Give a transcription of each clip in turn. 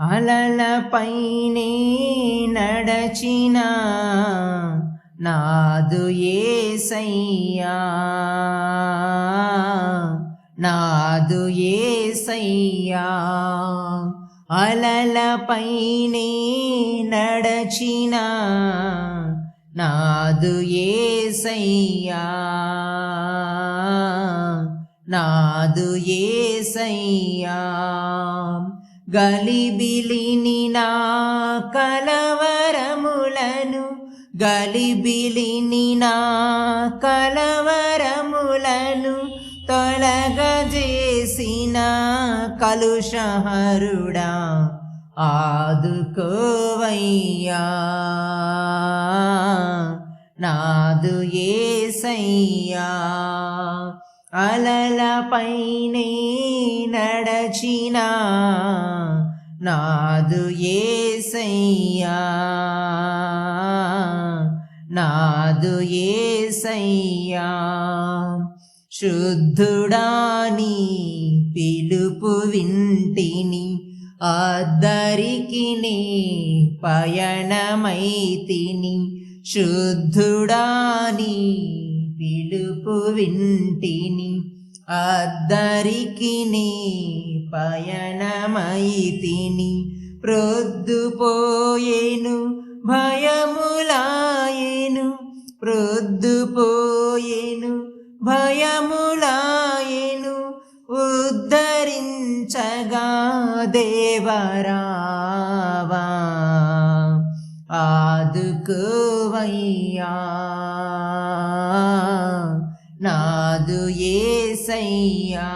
అలలపైనే నడచిన నాదు ఏసయ్యా. నాదు ఏసయ్యా. అలలపైనే నడచిన నాదు ఏసయ్యా. నాదు ఏసయ్యా. గలిబిలిని నా కలవరములను గలిబిలిని నా కలవరములను తొలగజేసిన కలుషహరుడా ఆదుకోవయ్యా. నాదు ఏసయ్యా. అలలపైనే నడచిన నాదు ఏసయ్యా. నాదు ఏసయ్యా. శుద్ధుడాని పిలుపు వింటిని అద్దరికి పయనమైతిని శుద్ధుడాని పిలుపు వింటిని అద్దరికి పయనమైతిని ప్రొద్దుపోయేను భయములాయేను ప్రొద్దుపోయేను భయములాయేను ఉద్ధరించగా దేవరావా. ఆదుకోవయ్యా నాదు ఏసయ్యా.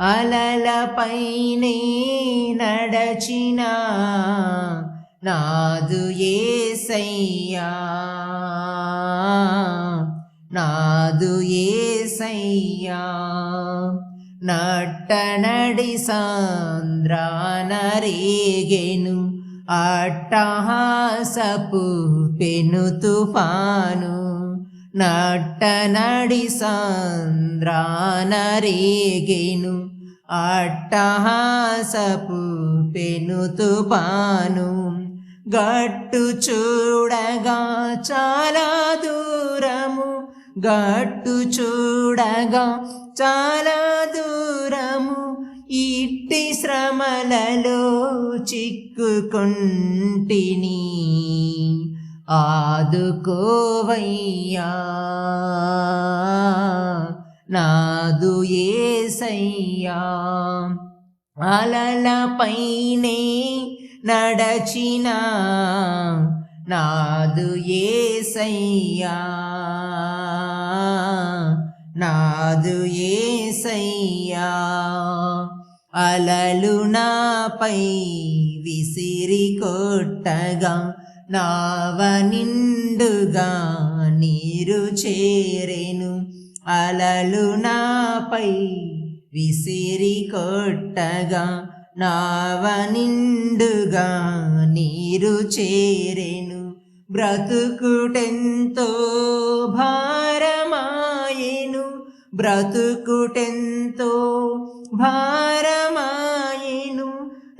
అలలపైనే నడచిన. నాదు ఏసయ్యా. నాదు ఏసయ్యా. నట్టనడి సాంద్రానరేగెను అట్టహాసపు పెను తుఫాను నట్టనడి సాంద్రానరేగెను అట్టహాసపు పెను తుఫాను గట్టు చూడగా చాలా దూరము. గట్టు చూడగా చాలా దూరము. ఇట్టి శ్రమలలో చిక్కుకుంటిని ఆదుకోవయ్యా. నాదు ఏసయ్యా. అలలపైనే నడచిన నాదు ఏసయ్యా. నాదు ఏసయ్యా. అలలు నాపై విసిరి కొట్టగా నావ నిండుగా నీరు చేరెను. అలలు నాపై విసిరి కొట్టగా నావ నిండుగా నీరు చేరెను. బ్రతుకుటెంతో భారమాయెను బ్రతుకుటెంతో భారమాయెను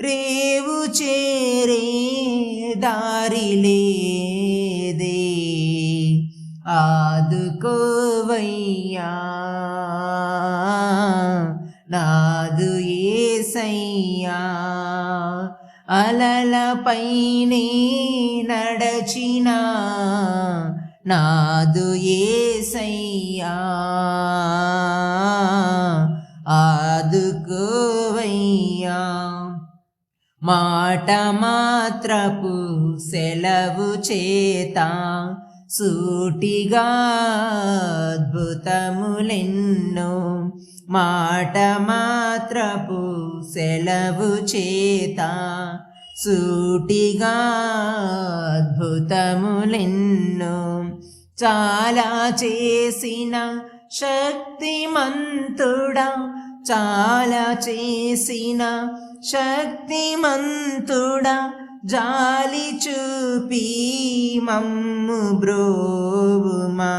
రేవు చేరే దారిలేదే ఆదుకోవయ్యా నాదు ఏసయ్యా అలలపైనే నడచినా నాదు ఏసయ్యా. ఆదుకోవయ్యా. మాట మాత్రపు సెలవు చేత సూటిగా అద్భుతములెన్నో మాట మాత్రపు సెలవు చేత సూటిగా అద్భుతములెన్నో చాలా చేసిన శక్తిమంతుడా చాలా చేసిన శక్తిమంతుడా జాలి చూపి మమ్ము బ్రోవుమా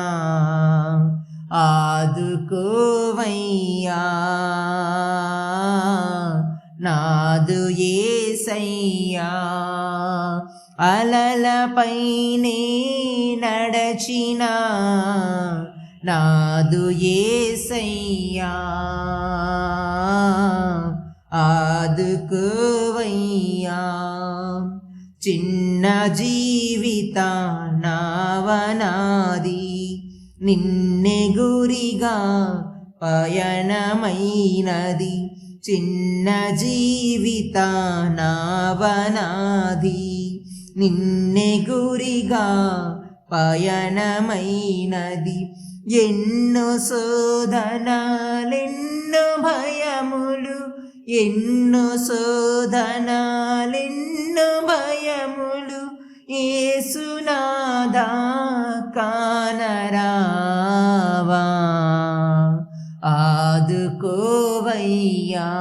ఆదుకోవయ్యా. నాదు ఏసయ్యా. అలలపైనే నడచిన నాదు ఏసయ్యా. ఆదుకోవయ్యా. చిన్న జీవిత నావనాది నిన్నె గురిగా పయనమైనది చిన్న జీవిత నావనాది నిన్నే గురిగా పయనమైనది. ఎన్నో శోధనాలెన్నో భయములు ఎన్నో శోధనాలెన్నో భయములు. ఏసునాదా కానరావా? ఆదుకోవయ్యా.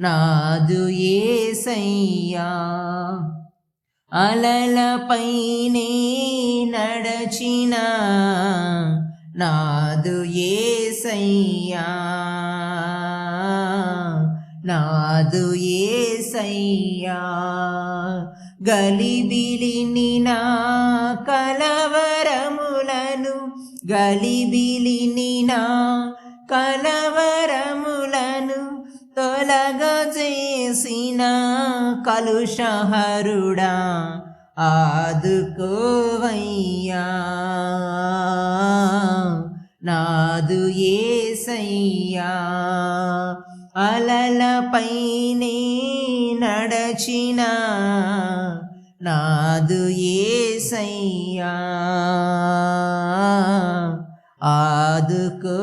నాదు ఏసయ్యా. అలలపైనే నడచిన నాదు ఏసయ్యా. నాదు ఏసయ్యా. గలిబిలిని నా కలవరములను గలిబిలిని నా కలవరములను తొలగజేసిన కలుషహరుడా ఆదుకోవయ్యా. నాదు ఏసయ్యా. అలలపైనే నడచిన నాదు ఏసయ్యా. ఆదుకోవయ్యా.